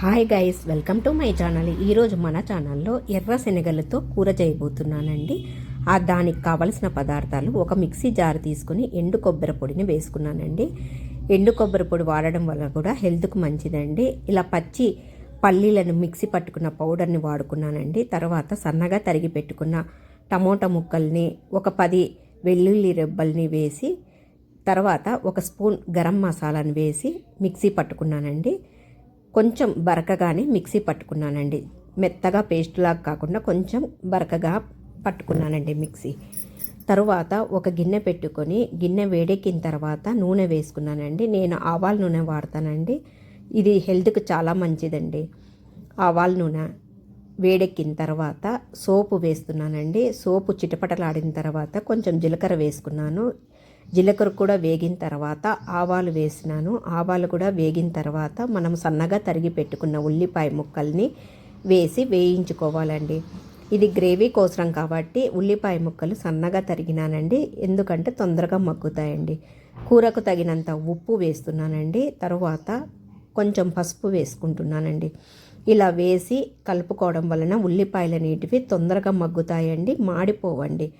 Hi guys welcome to my channel. ఈరోజు మన ఛానల్లో ఎర్ర శనగలతో కూర చేయబోతున్నానండి. ఆ దానికి కావలసిన పదార్థాలు ఒక మిక్సీ జార్ తీసుకుని ఎండు కొబ్బరి పొడిని వేసుకున్నానండి. ఎండు కొబ్బరి పొడి వాడడం వల్ల కూడా హెల్త్కు మంచిదండి. ఇలా పచ్చి పల్లీలను మిక్సీ పట్టుకున్న పౌడర్ని వాడుకున్నానండి. తర్వాత సన్నగా తరిగి పెట్టుకున్న టమోటా ముక్కల్ని ఒక పది వెల్లుల్లి రెబ్బల్ని వేసి తర్వాత ఒక స్పూన్ గరం మసాలాను వేసి మిక్సీ పట్టుకున్నానండి. కొంచెం బరకగానే మిక్సీ పట్టుకున్నానండి. మెత్తగా పేస్ట్ లాగా కాకుండా కొంచెం బరకగా పట్టుకున్నానండి మిక్సీ. తరువాత ఒక గిన్నె పెట్టుకొని గిన్నె వేడెక్కిన తర్వాత నూనె వేసుకున్నానండి. నేను ఆవాల నూనె వాడతానండి. ఇది హెల్త్కి చాలా మంచిదండి. ఆవాల నూనె వేడెక్కిన తర్వాత సోపు వేస్తున్నానండి. సోపు చిటపటలాడిన తర్వాత కొంచెం జీలకర్ర వేసుకున్నాను. జీలకర్ర కూడా వేగిన తర్వాత ఆవాలు వేసినాను. ఆవాలు కూడా వేగిన తర్వాత మనం సన్నగా తరిగి పెట్టుకున్న ఉల్లిపాయ ముక్కల్ని వేసి వేయించుకోవాలండి. ఇది గ్రేవీ కోసరం కాబట్టి ఉల్లిపాయ ముక్కలు సన్నగా తరిగినానండి. ఎందుకంటే తొందరగా మగ్గుతాయండి. కూరకు తగినంత ఉప్పు వేస్తున్నానండి. తరువాత కొంచెం పసుపు వేసుకుంటున్నానండి. ఇలా వేసి కలుపుకోవడం వలన ఉల్లిపాయల నీటివి తొందరగా మగ్గుతాయండి మాడిపోవండి.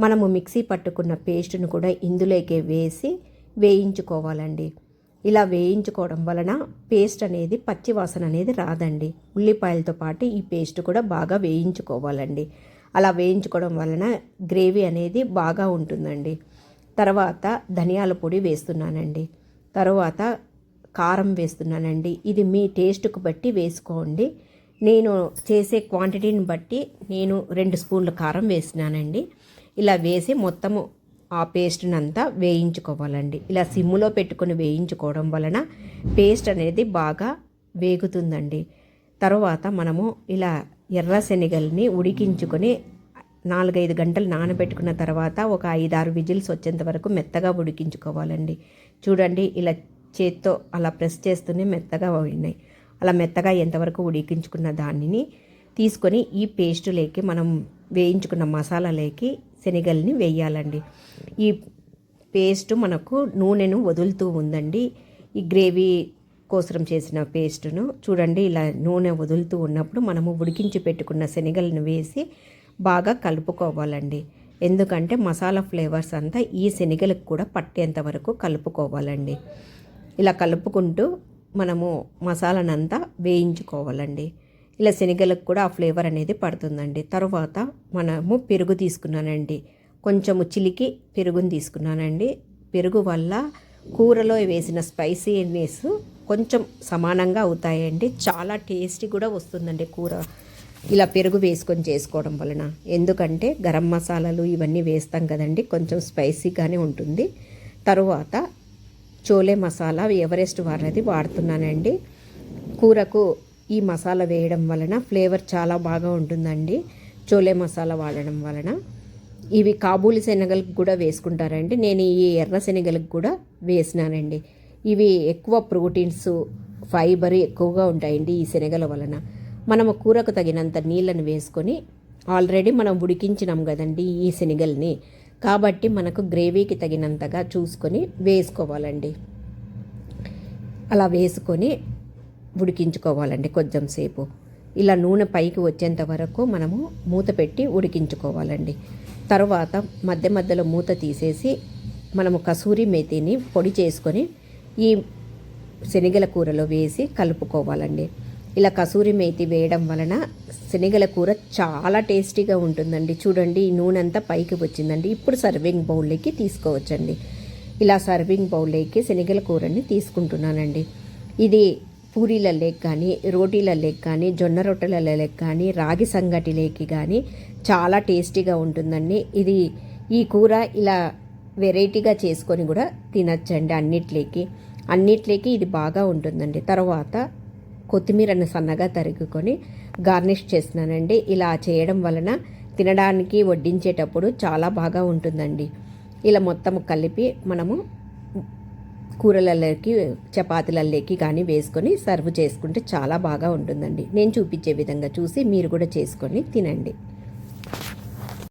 మనము మిక్సీ పట్టుకున్న పేస్ట్ను కూడా ఇందులోకే వేసి వేయించుకోవాలండి. ఇలా వేయించుకోవడం వలన పేస్ట్ అనేది పచ్చి వాసన అనేది రాదండి. ఉల్లిపాయలతో పాటు ఈ పేస్ట్ కూడా బాగా వేయించుకోవాలండి. అలా వేయించుకోవడం వలన గ్రేవీ అనేది బాగా ఉంటుందండి. తర్వాత ధనియాల పొడి వేస్తున్నానండి. తర్వాత కారం వేస్తున్నానండి. ఇది మీ టేస్ట్కు బట్టి వేసుకోండి. నేను చేసే క్వాంటిటీని బట్టి నేను రెండు స్పూన్ల కారం వేసినానండి. ఇలా వేసి మొత్తము ఆ పేస్ట్ని అంతా వేయించుకోవాలండి. ఇలా సిమ్ములో పెట్టుకొని వేయించుకోవడం వలన పేస్ట్ అనేది బాగా వేగుతుందండి. తర్వాత మనము ఇలా ఎర్ర శనగల్ని ఉడికించుకొని నాలుగైదు గంటలు నానబెట్టుకున్న తర్వాత ఒక ఐదారు విజిల్స్ వచ్చేంత వరకు మెత్తగా ఉడికించుకోవాలండి. చూడండి ఇలా చేత్తో అలా ప్రెస్ చేస్తూనే మెత్తగా ఉన్నాయి అలా మెత్తగా ఎంతవరకు ఉడికించుకున్న దానిని తీసుకొని ఈ పేస్టులోకి మనం వేయించుకున్న మసాలాలోకి శనగల్ని వేయాలండి. ఈ పేస్ట్ మనకు నూనెను వదులుతూ ఉందండి. ఈ గ్రేవీ కోసరం చేసిన పేస్టును చూడండి ఇలా నూనె వదులుతూ ఉన్నప్పుడు మనము ఉడికించి పెట్టుకున్న శనగలను వేసి బాగా కలుపుకోవాలండి. ఎందుకంటే మసాలా ఫ్లేవర్స్ అంతా ఈ శనగలకు కూడా పట్టేంత వరకు కలుపుకోవాలండి. ఇలా కలుపుకుంటూ మనము మసాలానంతా వేయించుకోవాలండి. ఇలా శనగలకు కూడా ఆ ఫ్లేవర్ అనేది పడుతుందండి. తర్వాత మనము పెరుగు తీసుకున్నానండి. కొంచెము చిలికి పెరుగుని తీసుకున్నానండి. పెరుగు వల్ల కూరలో వేసిన స్పైసీనెస్ కొంచెం సమానంగా అవుతాయండి. చాలా టేస్టీ కూడా వస్తుందండి కూర. ఇలా పెరుగు వేసుకొని చేసుకోవడం వలన. ఎందుకంటే గరం మసాలాలు ఇవన్నీ వేస్తాం కదండి. కొంచెం స్పైసీగానే ఉంటుంది. తరువాత చోలే మసాలా ఎవరెస్ట్ వారిది వాడుతున్నానండి. కూరకు ఈ మసాలా వేయడం వలన ఫ్లేవర్ చాలా బాగా ఉంటుందండి. చోలే మసాలా వాడడం వలన. ఇవి కాబూలి శనగలకు కూడా వేసుకుంటారండి. నేను ఈ ఎర్ర శనగలకు కూడా వేసినానండి. ఇవి ఎక్కువ ప్రోటీన్స్ ఫైబర్ ఎక్కువగా ఉంటాయండి ఈ శనగల వలన. మనము కూరకు తగినంత నీళ్ళను వేసుకొని ఆల్రెడీ మనం ఉడికించినాం కదండి ఈ శనగల్ని. కాబట్టి మనకు గ్రేవీకి తగినంతగా చూసుకొని వేసుకోవాలండి. అలా వేసుకొని ఉడికించుకోవాలండి కొంచెం సేపు. ఇలా నూనె పైకి వచ్చేంత వరకు మనము మూత పెట్టి ఉడికించుకోవాలండి. తర్వాత మధ్య మధ్యలో మూత తీసేసి మనము కసూరి మేతిని పొడి చేసుకొని ఈ శనగల కూరలో వేసి కలుపుకోవాలండి. ఇలా కసూరి మేతి వేయడం వలన శనగల కూర చాలా టేస్టీగా ఉంటుందండి. చూడండి ఈ నూనె అంతా పైకి వచ్చిందండి. ఇప్పుడు సర్వింగ్ బౌల్లోకి తీసుకోవచ్చండి. ఇలా సర్వింగ్ బౌల్లోకి శనగల కూరని తీసుకుంటున్నానండి. ఇది పూరీల లేక్ కానీ రోటీల లేక్ కానీ జొన్న రొట్టెల లేక్ కానీ రాగి సంగటిలోకి కానీ చాలా టేస్టీగా ఉంటుందండి. ఇది ఈ కూర ఇలా వెరైటీగా చేసుకొని కూడా తినచ్చండి అన్నిట్లేకి. అన్నిట్లేకి ఇది బాగా ఉంటుందండి. తర్వాత కొత్తిమీరను సన్నగా తరుగుకొని గార్నిష్ చేస్తున్నానండి. ఇలా చేయడం వలన తినడానికి వడ్డించేటప్పుడు చాలా బాగా ఉంటుందండి. ఇలా మొత్తం కలిపి మనము కూరలలోకి చపాతీలలోకి కానీ వేసుకొని సర్వ్ చేసుకుంటే చాలా బాగా ఉంటుందండి. నేను చూపించే విధంగా చూసి మీరు కూడా చేసుకొని తినండి.